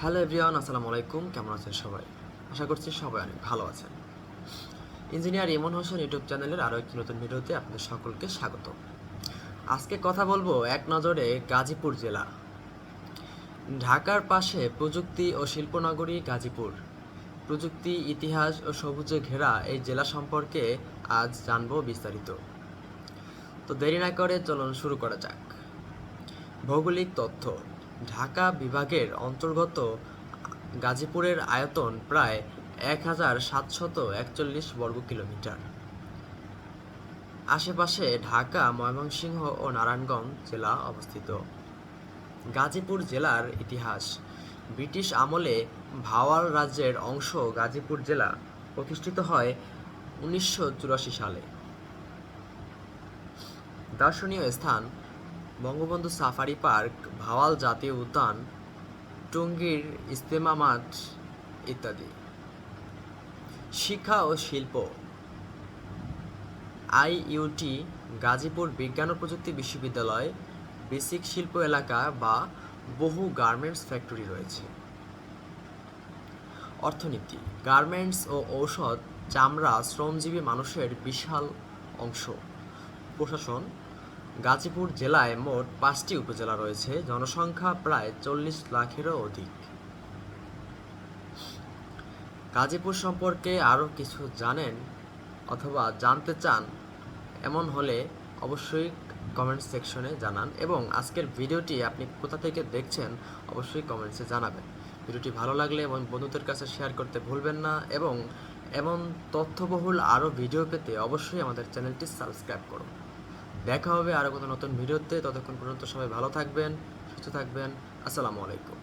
Hello everyone আসসালামু আলাইকুম। কেমন আছেন সবাই? আশা করছি সবাই অনেক ভালো আছেন। ইঞ্জিনিয়ার ইমন হোসেন ইউটিউব চ্যানেলের আরও একটি নতুন ভিডিওতে আপনাদের সকলকে স্বাগত। আজকে কথা বলব এক নজরে গাজীপুর জেলা। ঢাকার পাশে প্রযুক্তি ও শিল্পনগরী গাজীপুর। প্রযুক্তি, ইতিহাস ও সবুজে ঘেরা এই জেলা সম্পর্কে আজ জানব বিস্তারিত। তো দেরি না করে চলুন শুরু করা যাক। ভৌগোলিক তথ্য। ঢাকা বিভাগের অন্তর্গত গাজীপুরের আয়তন প্রায় এক হাজার সাতশত একচল্লিশ বর্গ কিলোমিটার। আশেপাশে ঢাকা, ময়মনসিংহ ও নারায়ণগঞ্জ জেলা অবস্থিত। গাজীপুর জেলার ইতিহাস। ব্রিটিশ আমলে ভাওয়াল রাজ্যের অংশ গাজীপুর জেলা প্রতিষ্ঠিত হয় উনিশশো চুরাশি সালে। দর্শনীয় স্থান বঙ্গবন্ধু সাফারি পার্ক, ভাওয়াল জাতীয় উদ্যান, টঙ্গীর ইস্তেমা মাঠ ইত্যাদি। শিক্ষা ও শিল্প। আইইউটি, গাজীপুর বিজ্ঞান ও প্রযুক্তি বিশ্ববিদ্যালয়, বেসিক শিল্প এলাকা বা বহু গার্মেন্টস ফ্যাক্টরি রয়েছে। অর্থনীতি। গার্মেন্টস ও ঔষধ চামড়া শ্রমজীবী মানুষের বিশাল অংশ। প্রশাসন গাজীপুর জেলায় মোট পাঁচটি উপজেলা রয়েছে, জনসংখ্যা প্রায় চল্লিশ লাখেরও অধিক। গাজীপুর সম্পর্কে আরও কিছু জানেন অথবা জানতে চান, এমন হলে অবশ্যই কমেন্ট সেকশনে জানান এবং আজকের ভিডিওটি আপনি কোথা থেকে দেখছেন অবশ্যই কমেন্টসে জানাবেন। ভিডিওটি ভালো লাগলে এবং বন্ধুদের কাছে শেয়ার করতে ভুলবেন না এবং এমন তথ্যবহুল আরও ভিডিও পেতে অবশ্যই আমাদের চ্যানেলটি সাবস্ক্রাইব করুন। দেখা হবে আরও কোনো নতুন ভিডিওতে। ততক্ষণ পর্যন্ত সবাই ভালো থাকবেন, সুস্থ থাকবেন। আসসালামু আলাইকুম।